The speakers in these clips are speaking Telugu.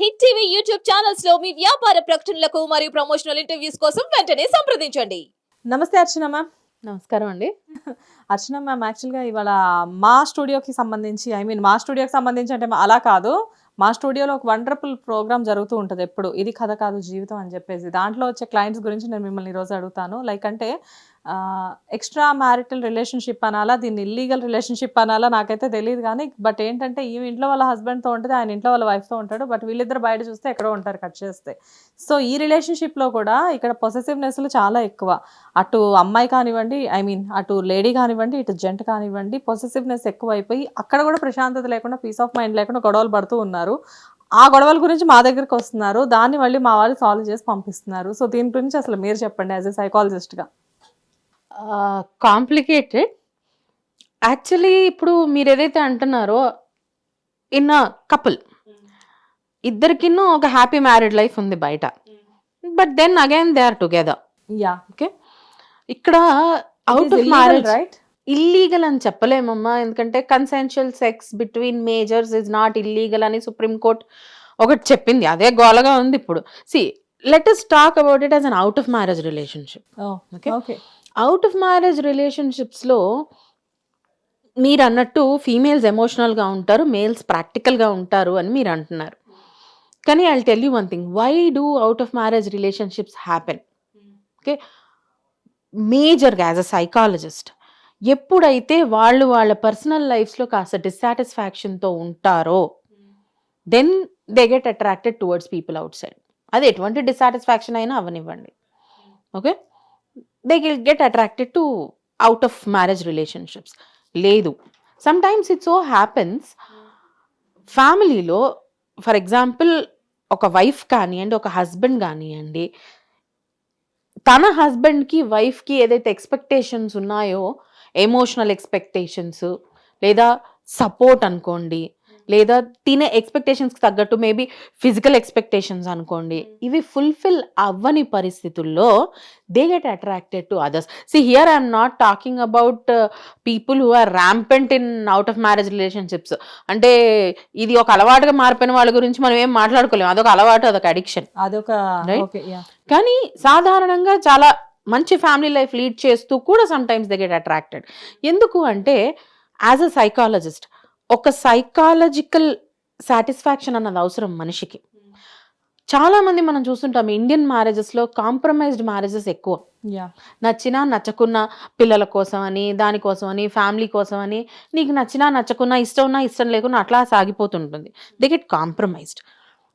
హిట్ టీవీ యూట్యూబ్ ఛానల్స్లో మీ వ్యాపార ప్రకటనలకు మరియు ప్రమోషనల్ ఇంటర్వ్యూస్ కోసం వెంటనే సంప్రదించండి. నమస్తే అర్చన మ్యామ్. నమస్కారం అండి. అర్చన మ్యామ్ యాక్చువల్గా ఇవాళ మా స్టూడియోకి సంబంధించి ఐ మీన్ మా స్టూడియోకి సంబంధించి అంటే అలా కాదు. మా స్టూడియోలో ఒక వండర్ఫుల్ ప్రోగ్రామ్ జరుగుతూ ఉంటుంది ఎప్పుడు. ఇది కథ కాదు జీవితం అని చెప్పేసి. దాంట్లో వచ్చే క్లయింట్స్ గురించి నేను మిమ్మల్ని ఈరోజు అడుగుతాను. లైక్ అంటే ఎక్స్ట్రా మ్యారిటల్ రిలేషన్షిప్ అనాలా దీన్ని ఇల్లీగల్ రిలేషన్షిప్ అనాలా నాకైతే తెలియదు కానీ బట్ ఏంటంటే ఈ ఇంట్లో వాళ్ళ హస్బెండ్తో ఉంటుంది ఆయన ఇంట్లో వాళ్ళ వైఫ్తో ఉంటాడు బట్ వీళ్ళిద్దరు బయట చూస్తే ఎక్కడో ఉంటారు కట్ చేస్తే. సో ఈ రిలేషన్షిప్లో కూడా ఇక్కడ పొసెసివ్నెస్లు చాలా ఎక్కువ. అటు అమ్మాయి కానివ్వండి ఐ మీన్ అటు లేడీ కానివ్వండి ఇటు జెంట్ కానివ్వండి పొసెసివ్నెస్ ఎక్కువ అయిపోయి అక్కడ కూడా ప్రశాంతత లేకుండా పీస్ ఆఫ్ మైండ్ లేకుండా గొడవలు పడుతూ ఉన్నారు. ఆ గొడవల గురించి మా దగ్గరికి వస్తున్నారు దాన్ని మళ్ళీ మా వాళ్ళు సాల్వ్ చేసి పంపిస్తున్నారు. సో దీని గురించి అసలు మీరు చెప్పండి యాజ్ ఎ సైకాలజిస్ట్గా కాంప్లికేటెడ్ యాక్చువల్లీ ఇప్పుడు మీరు ఏదైతే అంటున్నారో ఇన్ కపుల్ ఇద్దరికిన్నూ ఒక హ్యాపీ మ్యారీడ్ లైఫ్ ఉంది బయట. But then again they are together ya okay ఇక్కడ out of marriage right illegal అని చెప్పలేమమ్మా. ఎందుకంటే consensual sex between majors is not illegal అని సుప్రీం కోర్ట్ ఒకటి చెప్పింది. అదే గోలగా ఉంది ఇప్పుడు. See let us talk about it as an out of marriage relationship Okay. Okay out of marriage రిలేషన్షిప్స్లో మీరు అన్నట్టు ఫీమేల్స్ ఎమోషనల్గా ఉంటారు మేల్స్ ప్రాక్టికల్గా ఉంటారు అని మీరు అంటున్నారు. కానీ I tell you one thing why do out of marriage relationships happen okay మేజర్గా యాజ్ అ సైకాలజిస్ట్ ఎప్పుడైతే వాళ్ళు వాళ్ళ పర్సనల్ లైఫ్స్లో కాస్త డిస్సాటిస్ఫాక్షన్తో ఉంటారో then they get attracted towards people outside అది ఎటువంటి డిస్సాటిస్ఫాక్షన్ అయినా అవనివ్వండి. Okay they will get attracted to out of marriage relationships లేదు. Sometimes it so happens ఫ్యామిలీలో ఫర్ ఎగ్జాంపుల్ ఒక వైఫ్ కానివ్వండి ఒక హస్బెండ్ కానివ్వండి తన హస్బెండ్కి వైఫ్కి ఏదైతే ఎక్స్పెక్టేషన్స్ ఉన్నాయో ఎమోషనల్ ఎక్స్పెక్టేషన్స్ లేదా సపోర్ట్ అనుకోండి లేదా తినే ఎక్స్పెక్టేషన్స్కి తగ్గట్టు మేబీ ఫిజికల్ ఎక్స్పెక్టేషన్స్ అనుకోండి. ఇవి ఫుల్ఫిల్ అవ్వని పరిస్థితుల్లో they get attracted to others see here I'm not talking about people who are rampant in out of marriage relationships అంటే ఇది ఒక అలవాటుగా మారిపోయిన వాళ్ళ గురించి మనం ఏం మాట్లాడుకోలేము అదొక అలవాటు అదొక అడిక్షన్ అదొక కానీ సాధారణంగా చాలా మంచి ఫ్యామిలీ లైఫ్ లీడ్ చేస్తూ కూడా sometimes they get attracted ఎందుకు అంటే యాజ్ అ సైకాలజిస్ట్ ఒక సైకాలజికల్ సాటిస్ఫాక్షన్ అన్నది అవసరం మనిషికి. చాలా మంది మనం చూస్తుంటాం ఇండియన్ మ్యారేజెస్లో కాంప్రమైజ్డ్ మ్యారేజెస్ ఎక్కువ. యా నచ్చినా నచ్చకున్నా పిల్లల కోసం అని దానికోసం అని ఫ్యామిలీ కోసం అని నీకు నచ్చినా నచ్చకున్నా ఇష్టం ఉన్నా ఇష్టం లేకున్నా అట్లా సాగిపోతుంటుంది. దే గెట్ కాంప్రమైజ్డ్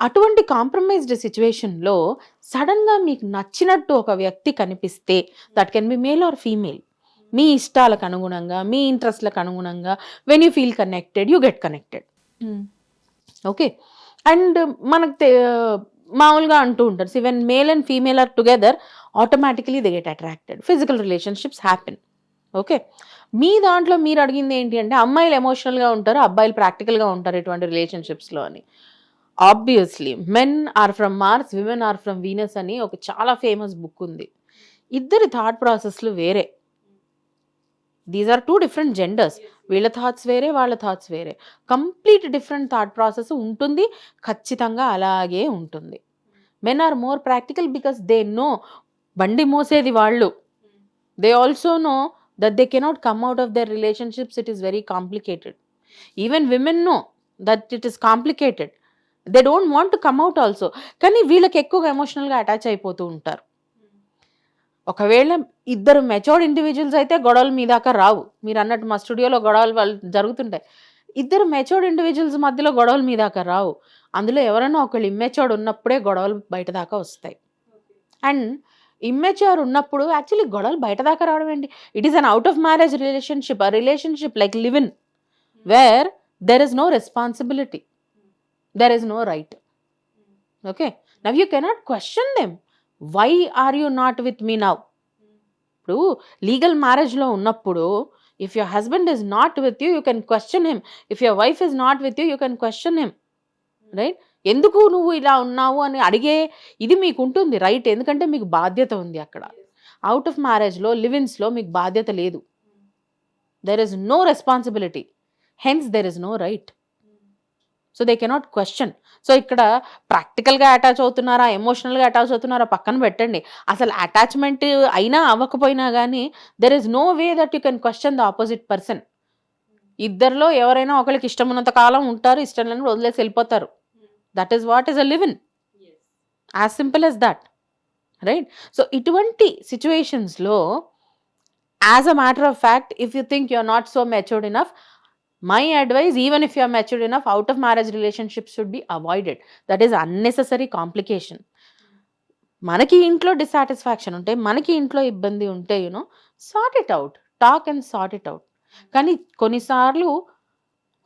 అటువంటి కాంప్రమైజ్డ్ సిచ్యువేషన్లో సడన్గా మీకు నచ్చినట్టు ఒక వ్యక్తి కనిపిస్తే that can be male or female మీ ఇష్టాలకు అనుగుణంగా మీ ఇంట్రెస్ట్లకు అనుగుణంగా when you feel connected you get connected okay and మనకు మామూలుగా అంటూ ఉంటారు. See when male and female are together automatically they get attracted physical relationships happen okay మీ దాంట్లో మీరు అడిగింది ఏంటి అంటే అమ్మాయిలు ఎమోషనల్గా ఉంటారు అబ్బాయిలు ప్రాక్టికల్గా ఉంటారు ఇటువంటి రిలేషన్షిప్స్లో అని. Obviously men are from Mars women are from Venus అని ఒక చాలా ఫేమస్ బుక్ ఉంది. ఇద్దరి థాట్ ప్రాసెస్లు వేరే. These are two different genders వీళ్ళ థాట్స్ వేరే వాళ్ళ థాట్స్ వేరే. కంప్లీట్ డిఫరెంట్ థాట్ ప్రాసెస్ ఉంటుంది. ఖచ్చితంగా అలాగే ఉంటుంది. Men are more practical because they know బండి మోసేది వాళ్ళు. They also know that they cannot come out of their relationships it is very complicated even women know that it is complicated they don't want to come out also కానీ వీళ్ళకి ఎక్కువగా ఎమోషనల్గా అటాచ్ అయిపోతూ ఉంటారు. ఒకవేళ ఇద్దరు మెచ్యూర్డ్ ఇండివిజువల్స్ అయితే గొడవలు మీ దాకా రావు. మీరు అన్నట్టు మా స్టూడియోలో గొడవలు వాళ్ళు జరుగుతుంటాయి. ఇద్దరు మెచ్యూర్డ్ ఇండివిజువల్స్ మధ్యలో గొడవలు మీ దాకా రావు. అందులో ఎవరైనా ఒకళ్ళు ఇమ్మెచ్యూర్డ్ ఉన్నప్పుడే గొడవలు బయట దాకా వస్తాయి. అండ్ ఇమ్మెచ్యూర్ ఉన్నప్పుడు యాక్చువల్లీ గొడవలు బయట దాకా రావడం ఏంటి? It is an out of marriage relationship ఆ relationship like live in where there is no responsibility there is no right okay now you cannot question them why are you not with me now ఇప్పుడు లీగల్ మ్యారేజ్లో ఉన్నప్పుడు if your husband is not with you you can question him if your wife is not with you you can question him right ఎందుకు నువ్వు ఇలా ఉన్నావు అని అడిగే ఇది మీకు ఉంటుంది రైట్ ఎందుకంటే మీకు బాధ్యత ఉంది అక్కడ. అవుట్ ఆఫ్ మ్యారేజ్లో లివిన్స్లో మీకు బాధ్యత లేదు. There is no responsibility hence there is no right so they cannot question so ఇక్కడ ప్రాక్టికల్గా అటాచ్ అవుతున్నారా ఎమోషనల్గా అటాచ్ అవుతున్నారా పక్కన పెట్టండి. అసలు అటాచ్మెంట్ అయినా అవ్వకపోయినా కానీ there is no way that you can question the opposite person ఇద్దరిలో ఎవరైనా ఒకరికి ఇష్టం ఉన్నంత కాలం ఉంటారు ఇష్టం లేని వదిలేసి వెళ్ళిపోతారు. That is what is a live in as simple as that right so ఇటువంటి సిచ్యువేషన్స్లో as a matter of fact if you think you are not so matured enough my advice even if you are matured enough out of marriage relationship should be avoided that is unnecessary complication మనకి ఇంట్లో డిసాటిస్ఫాక్షన్ ఉంటే మనకి ఇంట్లో ఇబ్బంది ఉంటే you know sort it out talk and sort it out కానీ కొన్నిసార్లు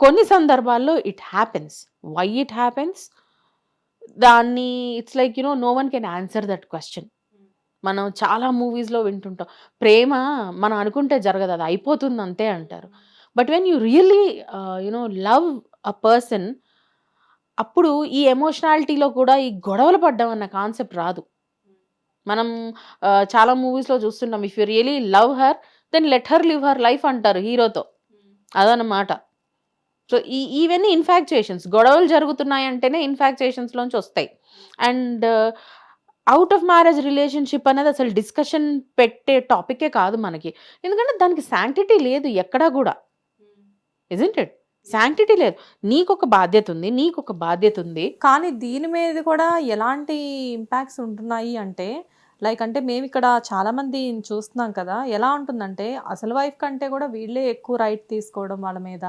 కొన్ని సందర్భాల్లో it happens why it happens దాన్ని it's like you know no one can answer that question మనం చాలా మూవీస్లో వింటుంటాం. ప్రేమ మనం అనుకుంటే జరగదు అది అయిపోతుంది అంతే అంటారు. But when you really you know love a person అప్పుడు ఈ ఎమోషనాలిటీలో కూడా ఈ గొడవలు పడ్డం అన్న కాన్సెప్ట్ రాదు. మనం uh, చాలా మూవీస్లో చూస్తున్నాం if you really love her then let her live her life అంటారు హీరోతో. అదనమాట సో ఈ ఇవన్నీ ఇన్ఫాక్చుయేషన్స్ గొడవలు జరుగుతున్నాయి అంటేనే ఇన్ఫాక్చుయేషన్స్లోంచి వస్తాయి. And out of marriage relationship అనేది అసలు డిస్కషన్ పెట్టే టాపికే కాదు మనకి. ఎందుకంటే దానికి శాంక్టిటీ లేదు ఎక్కడా కూడా. ఇజెంట్ ఇట్ శాంక్టిటీ లేదు. నీకొక బాధ్యత ఉంది నీకొక బాధ్యత ఉంది. కానీ దీని మీద కూడా ఎలాంటి ఇంపాక్ట్స్ ఉంటున్నాయి అంటే లైక్ అంటే మేము ఇక్కడ చాలా మంది చూస్తున్నాం కదా ఎలా ఉంటుందంటే అసలు వైఫ్ కంటే కూడా వీళ్ళే ఎక్కువ రైట్ తీసుకోవడం వాళ్ళ మీద.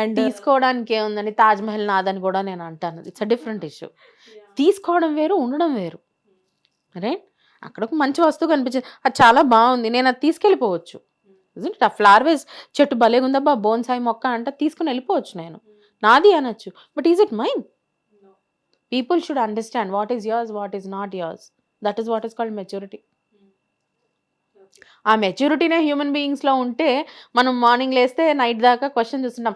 అండ్ తీసుకోవడానికి ఏముందని తాజ్ మహల్ నాదని కూడా నేను అంటాను. ఇట్స్ అ డిఫరెంట్ ఇష్యూ తీసుకోవడం వేరు ఉండడం వేరు. రైట్ అక్కడ ఒక మంచి వస్తువు కనిపించింది. అది చాలా బాగుంది. నేను అది తీసుకెళ్ళిపోవచ్చు. ఇట్ ఆ ఫ్లవర్ వేస్ చెట్టు భలే ఉందబ్బా బోన్సాయి మొక్క అంటే తీసుకుని వెళ్ళిపోవచ్చు నేను. నాది అనొచ్చు. But is it mine people should understand what is yours what is not yours that is what is called maturity ఆ మెచ్యూరిటీనే హ్యూమన్ బీయింగ్స్లో ఉంటే మనం మార్నింగ్ లేస్తే నైట్ దాకా క్వశ్చన్ చూస్తుంటాం.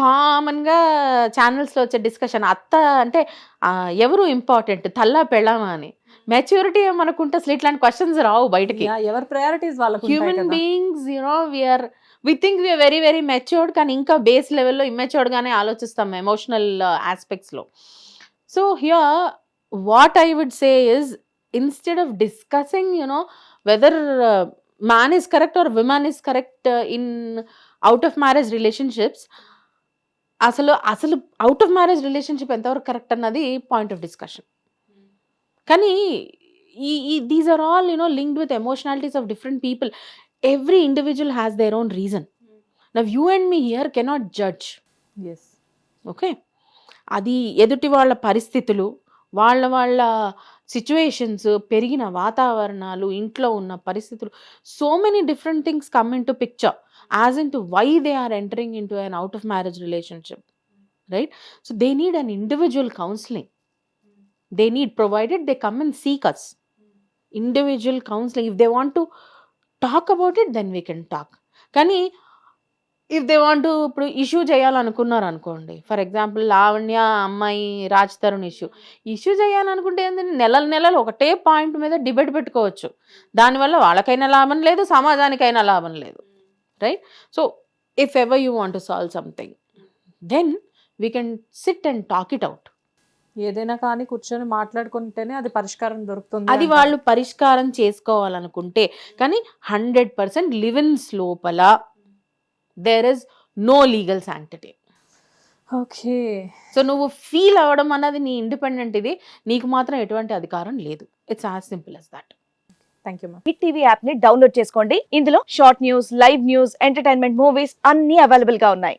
కామన్గా ఛానల్స్లో వచ్చే డిస్కషన్ అత్త అంటే ఎవరు ఇంపార్టెంట్ తల్లా పెళ్ళామా అని. మెచ్యూరిటీ మనకుంటే అసలు ఇట్లాంటి క్వశ్చన్స్ రావు బయటకి. ఎవరి ప్రయారిటీస్ వాళ్ళకు human. Beings you know we are we think we are very very matured కానీ ఇంకా బేస్ లెవెల్లో ఇమ్మెచ్యూర్డ్గానే ఆలోచిస్తాం emotional ఆస్పెక్ట్స్లో so here what I would say is instead of discussing you know whether man is correct or women is correct in out of marriage relationships అసలు అసలు అవుట్ ఆఫ్ మ్యారేజ్ రిలేషన్షిప్ ఎంతవరకు కరెక్ట్ అన్నది పాయింట్ ఆఫ్ డిస్కషన్ కానీ ఈ ఈ these are all you know linked with emotionalities of different people every individual has their own reason now you and me here cannot judge Yes. Okay అది ఎదుటి వాళ్ళ పరిస్థితులు వాళ్ళ వాళ్ళ సిచ్యువేషన్స్ పెరిగిన వాతావరణాలు ఇంట్లో ఉన్న పరిస్థితులు so many different things come into picture as into why they are entering into an out of marriage relationship right so they need an individual counselling they need provided they come and seek us individual counselling if they want to talk about it then we can talk కానీ ఇఫ్ దే వాంట్ ఇప్పుడు ఇష్యూ చేయాలనుకున్నారు అనుకోండి. ఫర్ ఎగ్జాంపుల్ లావణ్య అమ్మాయి రాజ్ తరుణ్ ఇష్యూ ఇష్యూ చేయాలనుకుంటే ఏంటంటే నెలల నెలలు ఒకటే పాయింట్ మీద డిబేట్ పెట్టుకోవచ్చు. దానివల్ల వాళ్ళకైనా లాభం లేదు సమాజానికైనా లాభం లేదు. Right so if ever you want to solve something then we can sit and talk it out ఏదైనా కానీ కూర్చొని మాట్లాడుకుంటేనే అది పరిష్కారం దొరుకుతుంది అది. వాళ్ళు పరిష్కారం చేసుకోవాలనుకుంటే కానీ హండ్రెడ్ పర్సెంట్ లివిన్స్ లోపల there is no legal sanctity okay. So నువ్వు ఫీల్ అవ్వడం అన్నది నీ ఇండిపెండెంట్ ఇది నీకు మాత్రం ఎటువంటి అధికారం లేదు. It's as simple as that thank you Hit TV యాప్ని డౌన్లోడ్ చేసుకోండి. ఇందులో short news live news entertainment movies అన్ని అవైలబుల్గా ఉన్నాయి.